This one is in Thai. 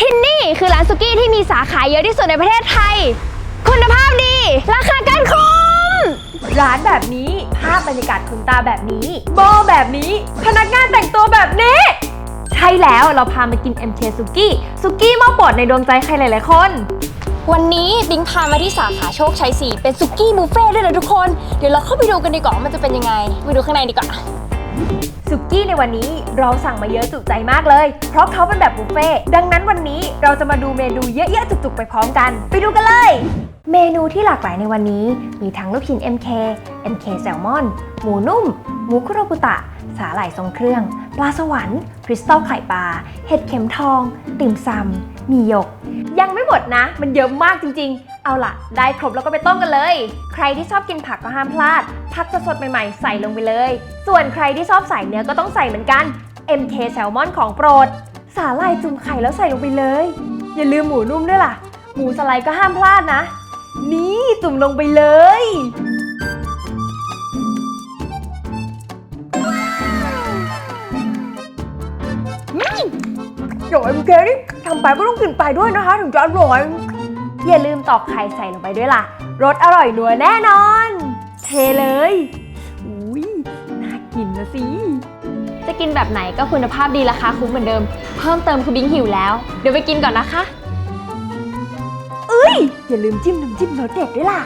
ที่นี่คือร้านสุกี้ที่มีสาขาเยอะที่สุดในประเทศไทย คุณภาพดี ราคาการคุ้ม ร้านแบบนี้ ภาพบรรยากาศคุณตาแบบนี้โบแบบนี้ พนักงานแต่งตัวแบบนี้ ใช่แล้วเราพามากิน MK ซุกี้ซุกี้หม้อโปรดในดวงใจใครหลายๆคน วันนี้บิงพามาที่สาขาโชคชัย 4 เป็นสุกี้บุฟเฟ่ต์ด้วยนะทุกคน เดี๋ยวเราเข้าไปดูกันดีกว่าว่ามันจะเป็นยังไง ไปดูข้างในดีกว่า สุกี้ในวันนี้เราสั่งมาเยอะจุใจมากเลย เพราะเขาเป็นแบบบุฟเฟ่ดังนั้นวันนี้เราจะมาดูเมนูเยอะๆจุกๆไปพร้อมกัน ไปดูกันเลย เมนูที่หลากหลายในวันนี้ มีทั้งลูกชิ้น MK MK แซลมอน หมูนุ่ม หมูคุโรบุตะ สาหร่ายทรงเครื่อง ปลาสวรรค์คริสตัลไข่ปลา เห็ดเข็มทอง ติ่มซำมีหยก ยัง หมดนะ มันเยอะมากจริงๆ เอาล่ะ ได้ครบแล้วก็ไปต้มกันเลย ใครที่ชอบกินผักก็ห้ามพลาด ผักสดๆใหม่ๆ ใส่ลงไปเลย ส่วนใครที่ชอบใส่เนื้อก็ต้องใส่เหมือนกัน MK แซลมอนของโปรด สาหร่ายจุ่มไข่แล้วใส่ลงไปเลย อย่าลืมหมูนุ่มด้วยล่ะ หมูสไลด์ก็ห้ามพลาดนะ นี่จุ่มลงไปเลย เดี๋ยว MK นี่ทำไปไม่ต้องกินไปด้วยนะคะ ถึงจะอร่อย อย่าลืมตอกไข่ใส่ลงไปด้วยล่ะ รสอร่อยนัวแน่นอน เทเลย อุ้ยน่ากินนะสิ จะกินแบบไหนก็คุณภาพดีราคาคุ้มเหมือนเดิม เพิ่มเติมคือบิงหิวแล้ว เดี๋ยวไปกินก่อนนะคะอย่าลืมจิ้มน้ำจิ้มรสเด็ดด้วยล่ะ